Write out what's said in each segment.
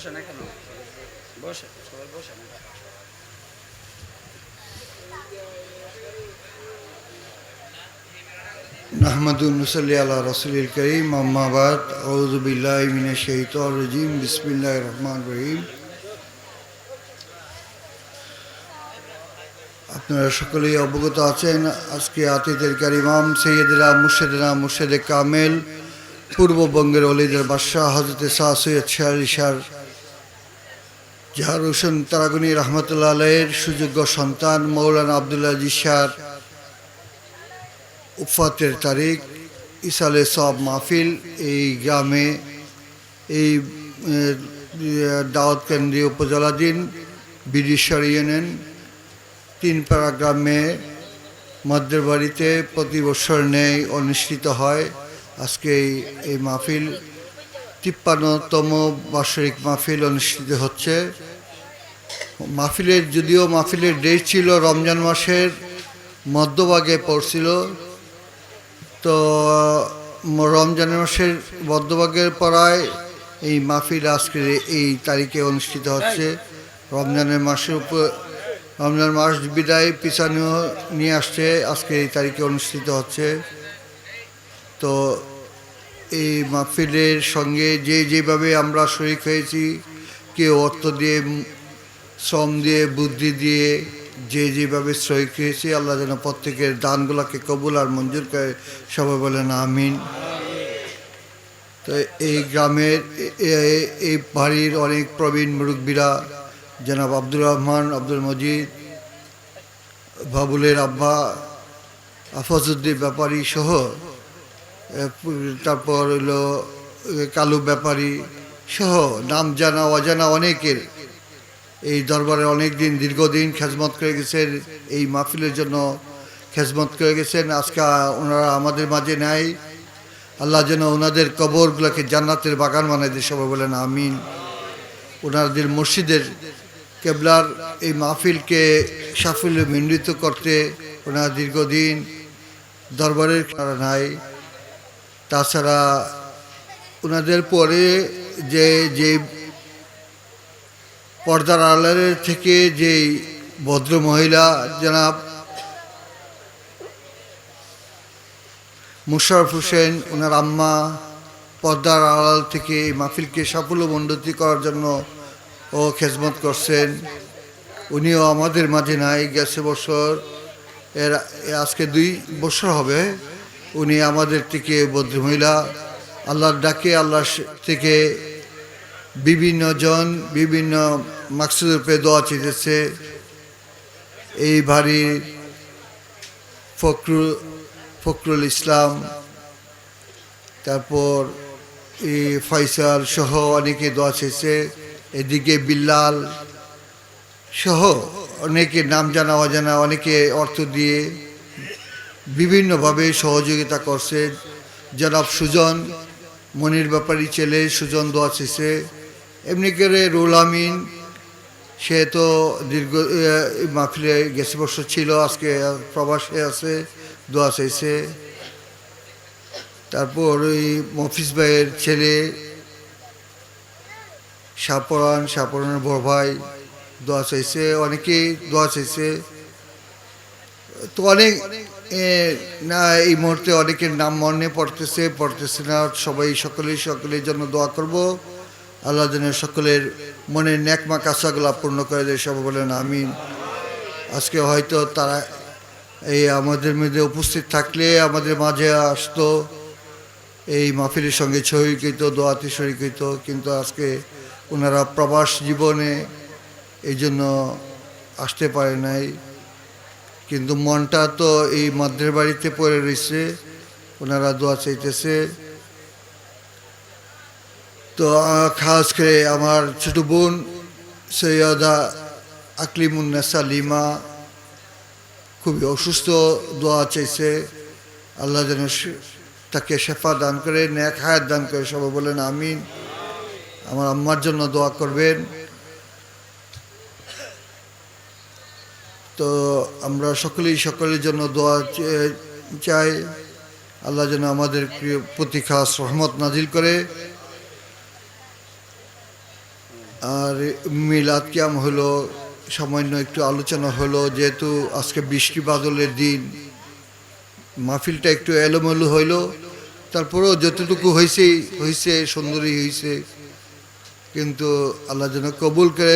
বসে না কেন বসে সবাই বসে না نحمد نصلي على رسول الكريم أما بعد أعوذ بالله من الشيطان الرجيم بسم الله الرحمن الرحيم আপনারা সকলেই অবগত আছেন আজকে আতিথের কারিমাম সৈয়দরা মুর্শেদরা মুর্শেদে কামেল পূর্ববঙ্গের অলিদের বাদশাহ হজরত শাহ সৈয়দ শাহ ইশার জাহার হোসেন তারাগুনি রহমতুল্লাহ আলাইয়ের সুযোগ্য সন্তান মৌলানা আবদুল্লাহ জিসার উফাতের তারিখ ইসালে সব মাহফিল এই গ্রামে, এই দাওয়াত কেন্দ্রীয় উপজেলাধীন বিদিশ্বর ইউনিয়ন তিনপাড়া গ্রামে মধ্যের বাড়িতে প্রতি বছর নেই অনুষ্ঠিত হয়। আজকে এই মাহফিল তিপ্পান্নতম বার্ষিক মাহফিল অনুষ্ঠিত হচ্ছে। মাহফিলের যদিও মাহফিলের ডেট ছিল রমজান মাসের মধ্যভাগে পড়ছিল, তো রমজান মাসের মধ্যভাগের পড়ায় এই মাহফিল আজকের এই তারিখে অনুষ্ঠিত হচ্ছে। রমজানের মাসের উপর রমজান মাস বিদায় পিছানো নিয়ে আসছে আজকে এই তারিখে অনুষ্ঠিত হচ্ছে। তো এই মাহফিলের সঙ্গে যে যেভাবে আমরা শরিক হয়েছি, কেউ অর্থ দিয়ে, শ্রম দিয়ে, বুদ্ধি দিয়ে যে যেভাবে শরিক হয়েছি, আল্লাহ যেন প্রত্যেকের দানগুলোকে কবুল আর মঞ্জুর করে, সবাই বলেন আমিন। তো এই গ্রামের, এই বাড়ির অনেক প্রবীণ মুরব্বীরা, জনাব আব্দুর রহমান, আব্দুল মজিদ, বাবুলের আব্বা আফাজুদ্দিন ব্যাপারী সহ তারপর হলো কালু ব্যাপারী সহ নাম জানা, অজানা অনেকের এই দরবারে অনেক দিন দীর্ঘদিন খেজমত করে গেছেন, এই মাহফিলের জন্য খেজমত করে গেছেন। আজকে ওনারা আমাদের মাঝে নাই। আল্লাহ যেন ওনাদের কবরগুলোকে জান্নাতের বাগান বানাই দিয়ে, সবাই বলেন আমিন। ওনাদের মসজিদের কেবলার এই মাহফিলকে সাফল্য মিন্ডিত করতে ওনারা দীর্ঘদিন দরবারের নাই। তাছাড়া ওনাদের পরে যে যে পর্দার আড়ালের থেকে যে ভদ্র মহিলা জনাব মুশারফ হোসেন, ওনার আম্মা পর্দার আড়াল থেকে এই মাহফিলকে সাফল্য মণ্ডতি করার জন্য ও খেজমত করছেন। উনিও আমাদের মাঝে নাই, গেছে বছর, এর আজকে দুই বছর হবে। উনি আমাদের থেকে ভদ্রমহিলা আল্লাহর ডাকে আল্লাহ থেকে বিভিন্ন জন বিভিন্ন মাকসুদের উপরে দোয়া চেয়েছে। এই বাড়ির ফখরুল ফখরুল ইসলাম, তারপর এই ফয়সাল সহ অনেকে দোয়া চেয়েছে। এদিকে বিল্লাল সহ অনেকে নাম জানা, অজানা, অনেকে অর্থ দিয়ে বিভিন্নভাবে সহযোগিতা করছে। জনাব সুজন, মনির ব্যাপারী ছেলে সুজন দোয়া চেয়েছে। এমনি করে রুল আমিন, সে তো দীর্ঘ মাহফিলে গেছে বছর ছিল, আজকে প্রবাসে আছে, দোয়া চাইছে তারপর ওই মফিস ভাইয়ের ছেলে, সাপরান, সাপরানের বড় ভাই, দোয়া চাইছে অনেকেই দোয়া চাইছে তো অনেক না, এই মুহূর্তে অনেকের নাম মনে পড়তেছে পড়তেছে না। সবাই সকলেই, সকলের জন্য দোয়া করব। আল্লাহ যেন সকলের মনের ন্যাকমা কাঁচাগুলা পূর্ণ করে দেয়। সবাই বলেন আমিন। আজকে হয়তো তারা এই আমাদের মধ্যে উপস্থিত থাকলে আমাদের মাঝে আসতো। এই মাহফিলের সঙ্গে হইতো দোয়াতে শরিক হইতো কিন্তু আজকে ওনারা প্রবাস জীবনে এই জন্য আসতে পারে নাই। কিন্তু মনটা তো এই মদ্রের বাড়িতে পড়ে রয়েছে ওনারা দোয়া চাইতেছে। তো খাস করে আমার ছোট বোন সৈয়দা আকলিমুন্নেসা লিমা খুবই অসুস্থ, দোয়া চাইছে। আল্লাহ যেন তাকে শেফা দান করে ন্যাক হায়াত দান করে, সবাই বলেন আমিন। আমার আম্মার জন্য দোয়া করবেন। তো আমরা সকলেই সকলের জন্য দোয়া চাই। আল্লাহ যেন আমাদের প্রতি খাস রহমত নাজিল করে। আর মিলাদ ক্যাম হলো, সামান্য একটু আলোচনা হলো, যেহেতু আজকে বৃষ্টি বাদলের দিন, মাহফিলটা একটু এলোমেলো হইল। তারপরেও যতটুকু হয়েছে হয়েছে সুন্দরী হয়েছে কিন্তু আল্লাহ যেন কবুল করে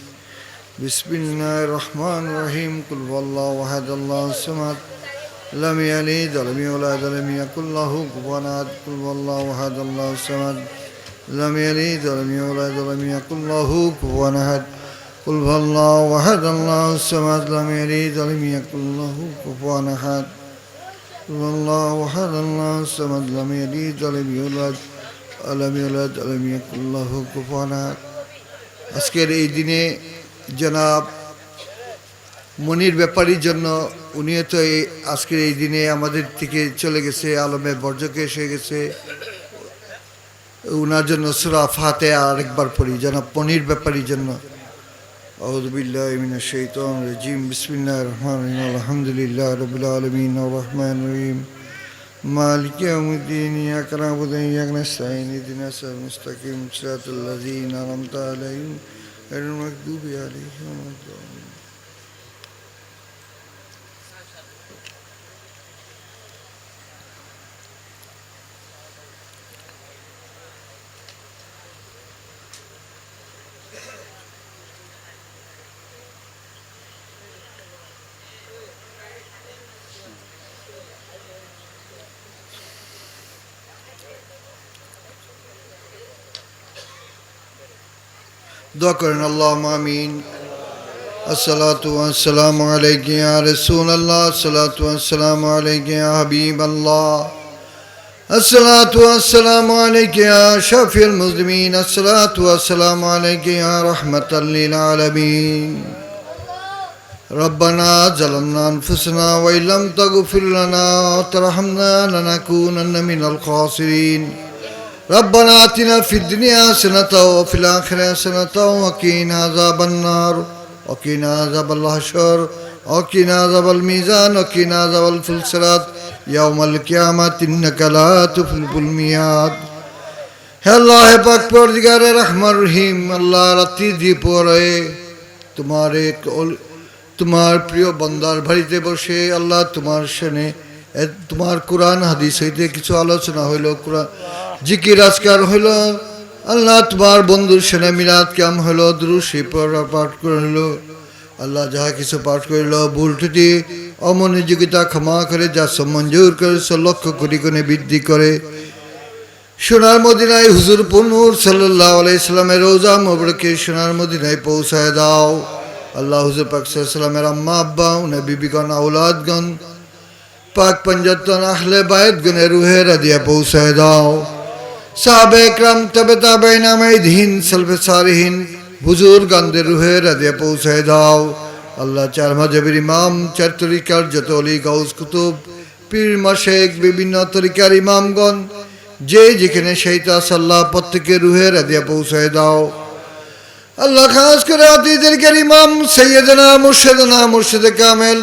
بسم الله الرحمن الرحيم قل هو الله أحد الله الصمد لم يلد ولم يولد ولم يكن له كفوا أحد قل هو الله أحد الله الصمد لم يلد ولم يولد ولم يكن له كفوا أحد قل هو الله أحد الله الصمد لم يلد ولم يكن له كفوا أحد قل هو الله أحد الله الصمد لم يلد ولم يولد ولم يولد ولم يكن له كفوا أحد আজকের এই দিনে জনাব মনির ব্যাপারীর জন্য উনিও তো এই আজকের এই দিনে আমাদের থেকে চলে গেছে, আলমের বর্জকে এসে গেছে। ওনার জন্য সুরা ফাতে আরেকবার পড়ি, জনাব পনির ব্যাপারীর জন্য। আউদুবিল্লাহ আলহামদুলিল্লাহ রহমান রহিম। মালিক Erin McDuby aleyhi ve دعا کریں اللہ آمین۔ السلاۃ والسلام علیک رسول اللہ۔ السلاۃ والسلام علیک حبیب اللہ۔ السلاۃ السلام علیکم یا شفیع المسلمین۔ السلاۃ والسلام علیک یا للعالمین۔ ربنا ظلمنا انفسنا وإن لم تغفر لنا وترحمنا لنكونن من الخاسرين ربنا آتنا في الدنيا حسنة وفي الآخرة حسنة وقنا عذاب النار وقنا عذاب الحشر وقنا عذاب الميزان وقنا عذاب الفلسرات يوم القيامة إنك لا تخلف الميعاد হে আল্লাহ হে পাক পরদিগারে রহমান রহিম আল্লাহ রাত্রি দ্বীপরে তোমার এক অল- তোমার প্রিয় বন্দার বাড়িতে বসে আল্লাহ তোমার সেনে এ- তোমার কোরআন হাদিস হইতে কিছু আলোচনা হইল কোরআন জিকির আজকার হইল, আল্লাহ তোমার বন্ধুর সেনে মিলাদ কাম হইল, দ্রুশি পাঠ করিল। আল্লাহ যাহা কিছু পাঠ করিল ভুল টুটি অমনোযোগিতা ক্ষমা করে, যা মঞ্জুর করে লক্ষ কোটি গুণে বৃদ্ধি করে। সোনার মদিনায় হুজুর পুনুর সাল্লাহ আলাইসালামের রোজা মোবরকে সোনার মদিনায় পৌঁছায় দাও। আল্লাহ হুজুর পাক সাল্লামের আম্মা, আব্বা, উনি বিবিগণ আউলাদগণ পাক পঞ্জাতন আহলে বায়তগণের রুহের দিয়া পৌঁছায় দাও। সাহাবে একরাম তবে তাবে নামে দিন সলফে সারিহীন হুজুর গান্ধের রুহের দিয়া পৌঁছায় দাও। আল্লাহ চার মাঝাবের ইমাম, চার তরিকার যত অলি, গাউস, কুতুব, পীর, মাসেক, বিভিন্ন তরিকার ইমামগণ, যে যেখানে সেইটা সাল্লাহ প্রত্যেকের রুহের দিয়া পৌঁছায় দাও। আল্লাহ খাস করে অতীতের ইমাম, সৈয়দনা, মুর্শেদনা, মুর্শেদ কামেল,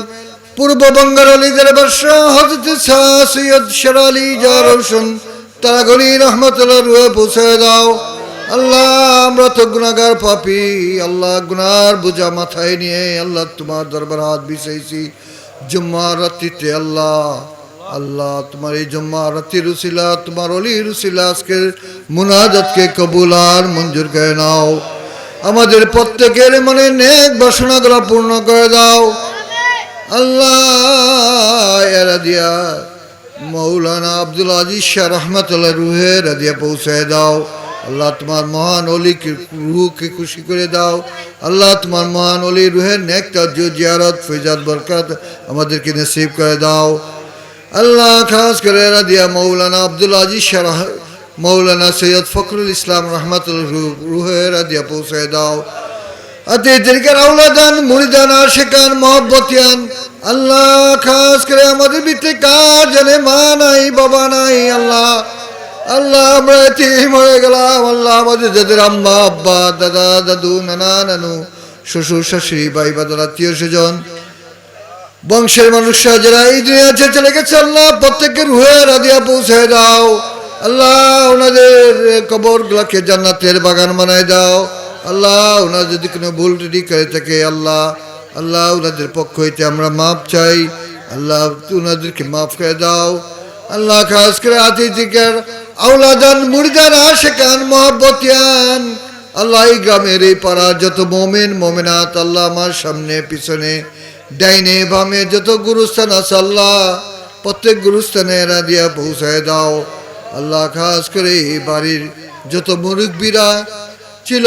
পূর্ব বঙ্গের অলিদের বর্ষা হজরত শাহ সৈয়দ শেরালি যা রোশন তারা গলি রহমতুল্লাহ রুহে পৌঁছে দাও। আল্লাহ, আমরা তো গুণাগার পাপি। আল্লাহ গুনার বোঝা মাথায় নিয়ে আল্লাহ তোমার দরবার হাত বিছাইছি। জুম্মার রাত্রিতে আল্লাহ আল্লাহ তোমার এই জম্মা রাত্রি রুসিলা তোমার অলি রুসিলা আজকের মুনাজাতকে কবুল আর মঞ্জুর করে নাও। আমাদের প্রত্যেকের মনে নেক বাসনাগুলো পূর্ণ করে দাও। আল্লাহ, এরা দিয়া মৌলানা আব্দুল আজিজ শাহ রহমতুল্লাহ রুহে রাদিয়া পৌঁছায় দাও আল্লাহ তোমার মহান অলিকে রুহকে খুশি করে দাও আল্লাহ তোমার মহান অলি রুহের নেক তাজ জিয়ারত ফৈজাদ বরকাত আমাদেরকে নসিব করে দাও আল্লাহ খাস করে রাদিয়া মৌলানা আব্দুল আজিজ শাহ রহ- মৌলানা সৈয়দ ফখরুল ইসলাম রহমতুল রুহে রাদিয়া পৌঁছায় দাও আল্লাহ, খাস করে আমাদের মা নাই, বাবা নাই, আল্লাহ। আল্লাহ গেলাম, আল্লাহ আব্বা, দাদা, দাদু শ্বশুর বংশের মানুষরা যারা এই দিনে আছে চলে গেছে, আল্লাহ, প্রত্যেকের হয়ে রাধিয়া পৌঁছে দাও। আল্লাহ, ওনাদের কবর গুলাকে জান্নাতের বাগান বানায় দাও। আল্লাহ, ওনার যদি কোনো ভুল ত্রুটি করে থাকে, আল্লাহ আল্লাহ, ওনাদের পক্ষ হইতে আমরা মাপ চাই। আল্লাহ, ওনাদেরকে মাফ করে দাও। আল্লাহ, খাস করে আতিথিকের আউলাদান মুরিদান আশেকান, মহাব্বতিয়ান। আল্লাহ গ্রামের এই পাড়ার যত মোমেন, মোমেনাত, আল্লাহ আমার সামনে, পিছনে, ডাইনে, বামে যত গুরুস্থান আছে, আল্লাহ, প্রত্যেক গুরুস্থানে এরা দিয়া পৌঁছায় দাও। আল্লাহ, খাস করে এই বাড়ির যত মুরব্বীরা ছিল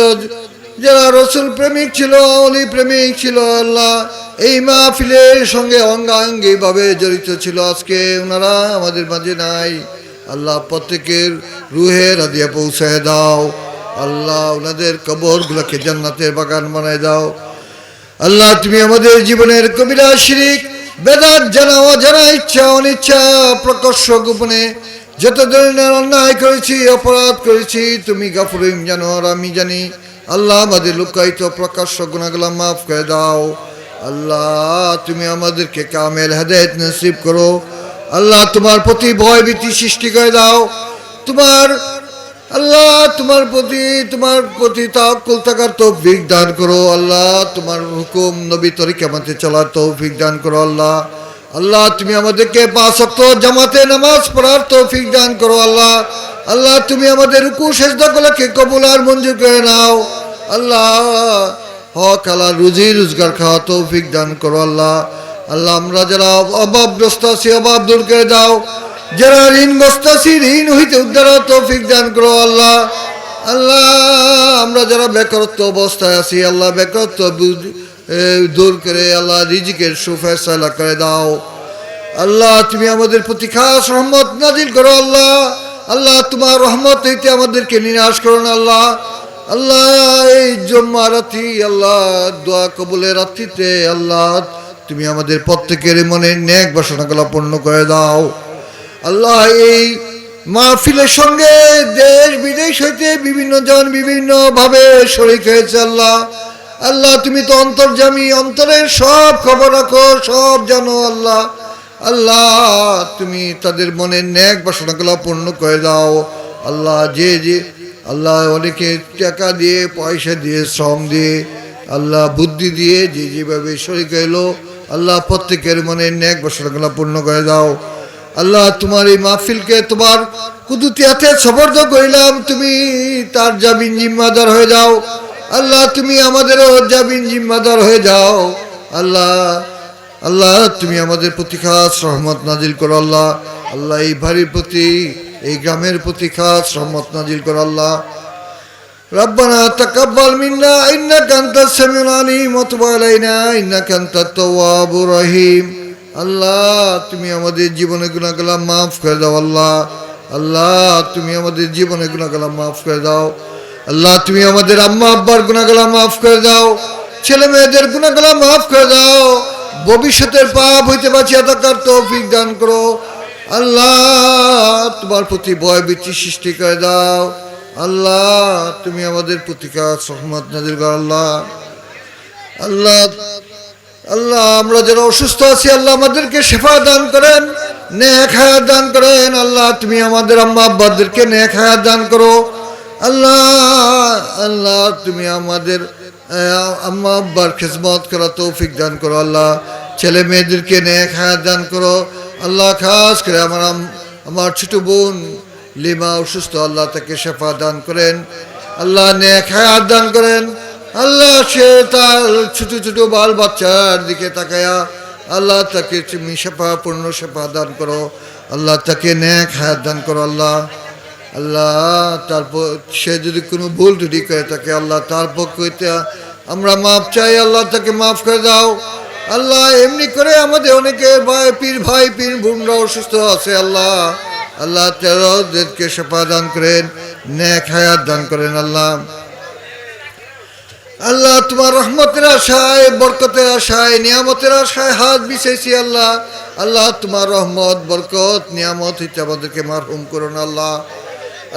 যারা রসুল প্রেমিক ছিল, অলি প্রেমিক ছিল, আল্লাহ এই মাহফিলের সঙ্গে অঙ্গাঙ্গি ভাবে জড়িত ছিল। আজকে ওনারা আমাদের মাঝে নাই। আল্লাহ প্রত্যেকের রুহে রাদিয়া পৌঁছায় দাও। আল্লাহ ওনাদের কবরগুলোকে জান্নাতের বাগান বানায় দাও। আল্লাহ, তুমি আমাদের জীবনের কবিরা শিরিক, বেদাত জানা, অজানা, ইচ্ছা, অনিচ্ছা প্রকর্ষ গোপনে যত ধরনের অন্যায় করেছি, অপরাধ করেছি, তুমি গাফুরিম জানো আর আমি জানি। আল্লাহ আমাদের লুকায়িত প্রকাশ্য গুণাগুলা মাফ করে দাও। আল্লাহ, তুমি আমাদেরকে কামেল হেদায়ত নসিব করো। আল্লাহ, তোমার প্রতি ভয় ভীতি সৃষ্টি করে দাও। তোমার, আল্লাহ, তোমার প্রতি তোমার প্রতি তাকুল থাকার তৌফিক দান করো। আল্লাহ, তোমার হুকুম নবী তরিকে আমাদের চলার তৌফিক দান করো আল্লাহ। আল্লাহ, তুমি আমাদেরকে পাঁচক্ত জামাতে নামাজ পড়ার তৌফিক দান করো আল্লাহ। আল্লাহ, তুমি আমাদের রুকু সেজদাগুলোকে কবুল আর মঞ্জুর করে নাও। আল্লাহ, হক আল্লাহ, রুজি রোজগার খাওয়া তৌফিক দান করো আল্লাহ। আল্লাহ, আমরা যারা অভাবগ্রস্ত আছি, অভাব দূর করে দাও। যারা ঋণগ্রস্ত আছি, ঋণ হইতে উদ্ধার তৌফিক দান করো আল্লাহ। আল্লাহ, আমরা যারা বেকারত্ব অবস্থায় আছি, আল্লাহ, বেকারত্ব দূর করে আল্লাহ রিজিকের সুফেসলা করে দাও। আল্লাহ, তুমি আমাদের প্রতি খাস রহমত নাজিল করো আল্লাহ। আল্লাহ, তোমার রহমত হইতে আমাদেরকে নিরাশ করো না আল্লাহ। আল্লাহ, এই জম্মা রাত্রি আল্লাহ, দোয়া কবুলের রাত্রিতে আল্লাহ, তুমি আমাদের প্রত্যেকের মনে ন্যাক বাসনাগুলো পূর্ণ করে দাও। আল্লাহ, এই মাহফিলের সঙ্গে দেশ বিদেশ হইতে বিভিন্ন জন বিভিন্ন ভাবে শরিক হয়েছে আল্লাহ। আল্লাহ, তুমি তো অন্তর্জামী অন্তরের সব খবর রাখো, সব জানো আল্লাহ। আল্লাহ, তুমি তাদের মনের ন্যাক বাসনাগুলো পূর্ণ করে দাও। আল্লাহ, যে যে আল্লাহ অনেকে টাকা দিয়ে, পয়সা দিয়ে, শ্রম দিয়ে, আল্লাহ বুদ্ধি দিয়ে যে যেভাবে শরীর এলো আল্লাহ প্রত্যেকের মনের ন্যাক বাসনাগুলো পূর্ণ করে দাও। আল্লাহ তোমার এই মাহফিলকে তোমার কুদুতি হাতে সবর্দ করিলাম, তুমি তার জামিন জিম্মাদার হয়ে যাও। আল্লাহ তুমি আমাদেরও জামিন জিম্মাদার হয়ে যাও। আল্লাহ আল্লাহ তুমি আমাদের প্রতি খাস রহমত নাজিল করো, আল্লাহ। আল্লাহ এই বাড়ির প্রতি এই গ্রামের প্রতি খাস রহমত নাজিল করো আল্লাহ ربنا تقبل منا إنك أنت السميع العليم وتب علينا إنك أنت التواب الرحيم আল্লাহ তুমি আমাদের জীবনে গুণাগুলা মাফ করে দাও আল্লাহ আল্লাহ তুমি আমাদের জীবনে গুণাগুলা মাফ করে দাও আল্লাহ তুমি আমাদের আম্মা আব্বার গুণাগুলা মাফ করে দাও ছেলে মেয়েদের গুণাগুলা মাফ করে দাও ভবিষ্যতের পাপ হইতে বাঁচিয়ে থাকার তৌফিক দান করো আল্লাহ, তোমার প্রতি ভয় ভীতি সৃষ্টি করে দাও। আল্লাহ, তুমি আমাদের প্রতিকা সহমত নাজির করো, আল্লাহ। আল্লাহ আল্লাহ, আমরা যারা অসুস্থ আছি, আল্লাহ আমাদেরকে শেফা দান করেন, নেক দান করেন। আল্লাহ, তুমি আমাদের আম্মা আব্বাদেরকে নেক হায়াত দান করো। আল্লাহ আল্লাহ, তুমি আমাদের আম্মা আব্বার খেজমত করা তৌফিক দান করো, আল্লাহ। ছেলে মেয়েদেরকে হায়াত দান করো। আল্লাহ খাস করে আমার আমার ছোট বোন লিমা অসুস্থ, আল্লাহ তাকে শেফা দান করেন, আল্লাহ হায়াত দান করেন, আল্লাহ সে তার ছোট ছোট বাল বাচ্চার দিকে তাকায়া আল্লাহ তাকে তুমি শেফা, পূর্ণ শেফা দান করো, আল্লাহ তাকে নেক হায়াত দান করো, আল্লাহ আল্লাহ তারপর সে যদি কোনো ভুল ত্রুটি করে থাকে, আল্লাহ তার পক্ষ আমরা মাফ চাই, আল্লাহ তাকে মাফ করে দাও। আল্লাহ, এমনি করে আমাদের অনেকে ভাই পীর ভাই পীর, বোনরা অসুস্থ আছে, আল্লাহ। আল্লাহ তেরোদেরকে সেপা দান করেন, নেক হায়াত দান করেন, আল্লাহ। আল্লাহ, তোমার রহমতের আশায়, বরকতের আশায়, নিয়ামতের আশায় হাত বিছেছি আল্লাহ। আল্লাহ, তোমার রহমত, বরকত, নিয়ামত হইতে আমাদেরকে মারহুম করুন আল্লাহ।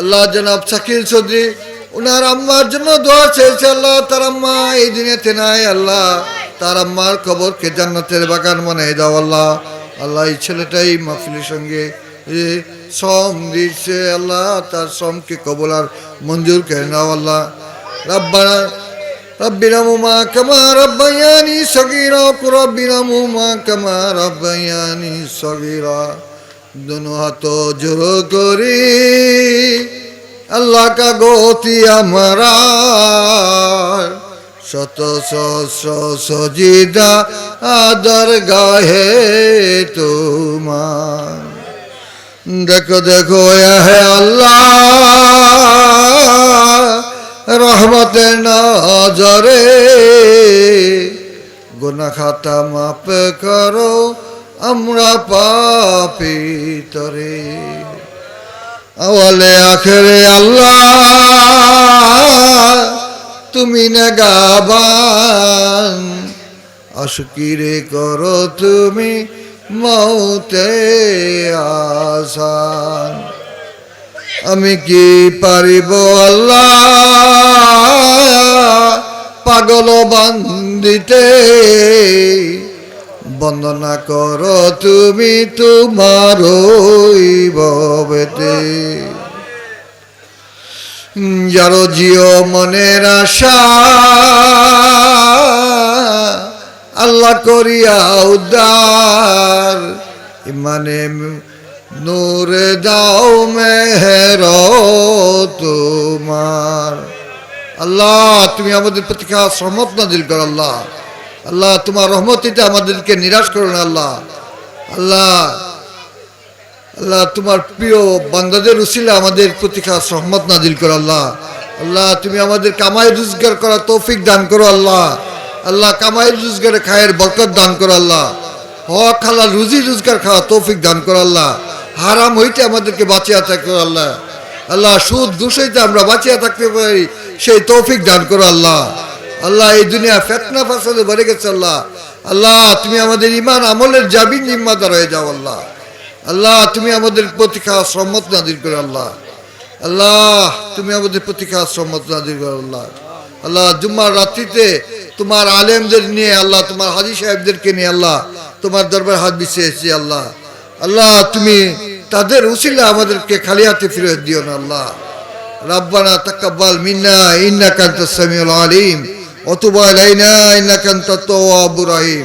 আল্লাহ, জনাব শাকিল চৌধুরী, ওনার আম্মার জন্য দোয়া চেয়েছে, আল্লাহ। তার আম্মা এই দুনিয়াতে নাই, আল্লাহ। তার আম্মার কবরকে জান্নাতের বাগান মনে দাও আল্লাহ। আল্লাহ এই ছেলেটাই মাফিলের সঙ্গে শ্রম দিচ্ছে আল্লাহ, তার শ্রমকে কবল আর মঞ্জুর করে নাও আল্লাহ। রাব্বানা আল্লাহ কমা রব্বায়ানি সগীরা শত সজিদা আদর গাহে তোমার। দেখো দেখো হে আল্লাহ রহমতে নজরে গুনা খাতা মাপ করো, আমরা পাপি তরে। আওয়ালে আখেরে আল্লাহ তুমি না গাবান আশকিরে করো তুমি মৌতে আসান। আমি কি পারিব আল্লাহ পাগল বান্দিতে? বন্দনা করো তুমি তোমার ভবেতে। যারো জিও মনের আশা, আল্লাহ করিয়া উদ্ধার। ইমানে নূর দাও মেহর তোমার। আল্লাহ, তুমি আমাদের প্রতিকা সমত নাজিল কর, আল্লাহ। আল্লাহ, তোমার রহমতিতে আমাদেরকে নিরাশ করো না, আল্লাহ। আল্লাহ আল্লাহ, তোমার প্রিয় বান্দাদের উসিলে আমাদের প্রতিকা সহমত নাজিল করো, আল্লাহ। আল্লাহ, তুমি আমাদের কামাই রোজগার করা তৌফিক দান করো, আল্লাহ। আল্লাহ, কামাই রোজগারে খায়ের বরকত দান করো, আল্লাহ। হক খালা রুজি রোজগার খাওয়া তৌফিক দান করো, আল্লাহ। হারাম হইতে আমাদেরকে বাঁচিয়া থাকো, আল্লাহ। আল্লাহ, সুদ, ঘুষ হইতে আমরা বাঁচিয়া থাকতে পারি, সেই তৌফিক দান করো, আল্লাহ। আল্লাহ, এই দুনিয়া ফেতনা ফাসাদে ভরে গেছে, আল্লাহ। আল্লাহ, তুমি আমাদের ইমান আমলের জাবিন জিম্মাদার হয়ে যাও, আল্লাহ। আল্লাহ, তুমি আমাদের প্রতীক্ষা সম্মত নাদির করে, আল্লাহ। আল্লাহ, তুমি আমাদের প্রতীক্ষা সম্মত নাদির করে, আল্লাহ। আল্লাহ, জুম্মার রাত্রিতে তোমার আলেমদের নিয়ে, আল্লাহ, তোমার হাজি সাহেবদেরকে নিয়ে, আল্লাহ, তোমার দরবার হাত বিছিয়েছি আল্লাহ। আল্লাহ, তুমি তাদের উশিলা আমাদেরকে খালি হাতে ফিরত দিও না, আল্লাহ। রাব্বানা তাকাব্বাল মিন্না, ইন্নাকা আনতাস সামিউল আলিম। অতুবা লাইনা আলাইনা, ইন্নাকা আনতাত তাওয়াবুর রহিম।